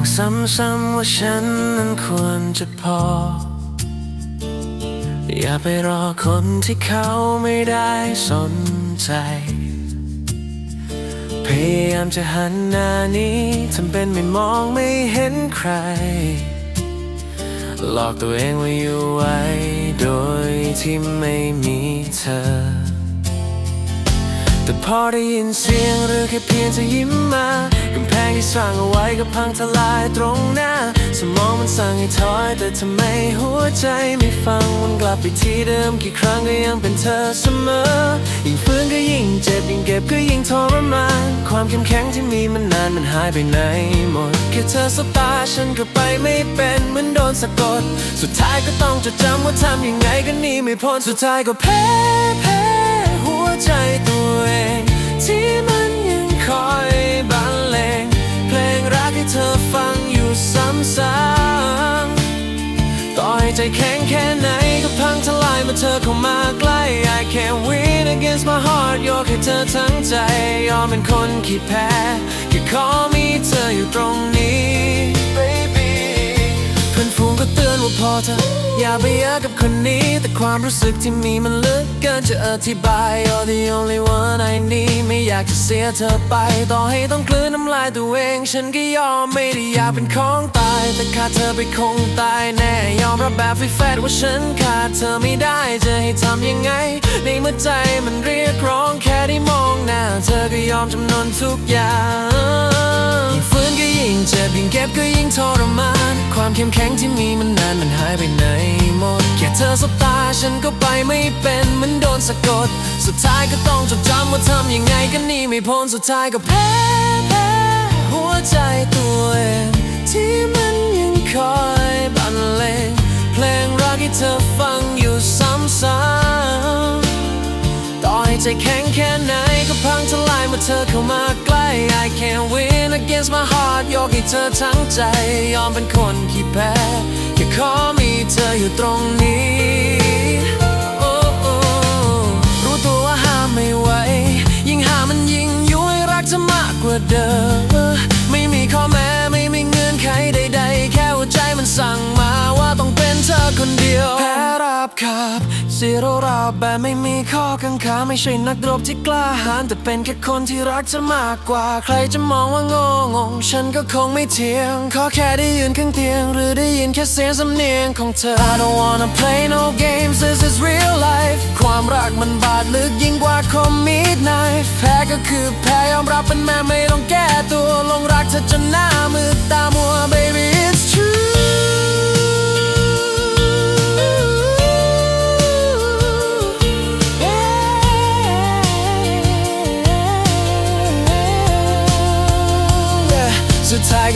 บอกกับตัวเองซ้ำๆว่าฉันนั้นควรจะพอ อย่าไปรอคนที่เขาไม่ได้สนใจ พยายามจะหันหน้านี้ทำเป็นไม่มองไม่เห็นใคร หลอกตัวเองว่าอยู่ไว้ โดยที่ไม่มีเธอ แต่พอได้ยินเสียงหรือแค่เพียงจะยิ้มมากำแพงที่สร้างเอาไว้ก็พังทลายตรงหน้า สมองมันสั่งให้ถอยแต่ทำไมหัวใจไม่ฟังมันกลับไปที่เดิมกี่ครั้งก็ยังเป็นเธอเสมอ ยิ่งฟื้นก็ยิ่งเจ็บยิ่งเก็บก็ยิ่งทรมานความเข้มแข็งที่มีมันนานมันหายไปไหนหมดแค่เธอสบตาฉันก็ไปไม่เป็นเหมือนโดนสะกด สุดท้ายก็ต้องจดจำว่าทำยังไงก็หนีไม่พ้นสุดท้ายก็แพ้ ใจแข็งแค่ไหนก็พังทลายเมื่อเธอเข้ามาใกล้ I can't win against my heart ยกให้เธอทั้งใจ ยอมเป็นคนขี้แพ้แค่ขอมีเธออยู่ตรงนี้ baby เพื่อนฝูงก็เตือนว่าพอเธออย่าไปเยอะกับ คนนี้ แต่ความรู้สึกที่มีมันลึกเกินจะอธิบาย You're the only one I need ไม่อยากจะเสียเธอไป ต่อให้ต้องกลืนน้ำลายตัวเอง ฉันก็ยอมไม่ได้อยากเป็นของตาย แต่ขาดเธอไปคงตายแน่ ยอมรับแบบแฟดว่าฉันขาดเธอไม่ได้จะให้ทำยังไง ในเมื่อใจมัน จ็บก็ยิ่งทรมาน ความเข้มแข็งที่มีมันนานมันหายไปไหนหมด แค่เธอสบตาฉันก็ไปไม่เป็นเหมันโดนสะกด สุดท้ายก็ต้องจดจำว่าทำยังไงก็หนีไม่พ้นสุดท้ายก็แพ้แพ้หัวใจตัวเองที่มันยังคอยบรรเลงเพลงรักให้เธอฟังอยู่ซ้ำๆต่อให้ใจแข็งแค่ไหนก็พังทลายเมื่อเธอเข้ามาใกล้ I can't win against my heart ยกให้เธอทั้งใจ ยอมเป็นคนขี้แพ้ แค่ขอมีเธออยู่ตรงนี้โอ้โอ้รู้ตัวว่าห้ามไม่ไหว ยิ่งห้ามมันยิ่งยุ่ยรักเธอมากกว่าเดิม ไม่มีข้อแม้ไม่มีเงื่อนไขใด ๆ แค่หัวใจมันสั่งมาว่าต้องเป็นเธอคนเดียว แพ้รับขับ สียเรราแบบไม่มีข้อกังขาไม่ใช่นักรบที่กล้าหาญแต่เป็นแค่คนที่รักเธอมากกว่า ใครจะมองว่าโง่งง ฉันก็คงไม่เทียง ขอแค่ได้ยืนข้างเตียง หรือได้ยินแค่เสียงสำเนียงของเธอ I don't wanna play no games this is real life ความรักมันบาดลึกยิ่งกว่าคมมีดไนฟ์แพ้ก็คือแพ้ยอมรับเป็นแม่ไม่ต้องแก้ตัวลงรักเธอจนหน้า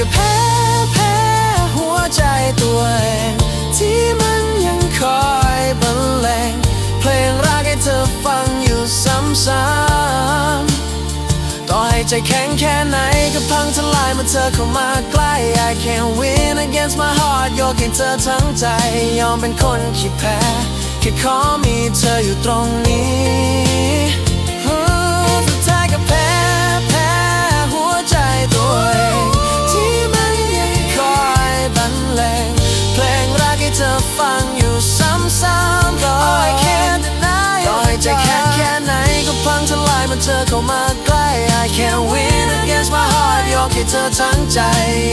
ก็แพ้แพ้หัวใจตัวเองที่มันยังคอยบรรเลงเพลงรักให้เธอฟังอยู่ซ้ำๆต่อให้ใจแข็งแค่ไหนก็พังทลายเมื่อเธอเข้ามาใกล้ I can't win against my heart ยกให้เธอทั้งใจ ยอมเป็นคนขี้แพ้แค่ขอมีเธออยู่ตรงนี้ เธอเข้ามาใกล้ I can't win against my heart ยกให้เธอทั้งใจ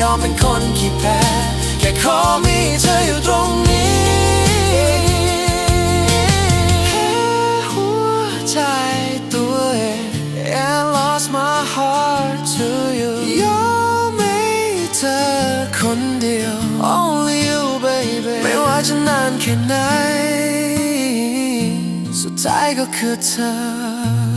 ยอมเป็นคนขี้แพ้ แค่ขอมีเธออยู่ตรงนี้แค่หัวใจตัวเอง and lost my heart to you ยอมให้เธอคนเดียว only you baby ไม่ว่าจะนานแค่ไหน สุดท้ายก็คือเธอ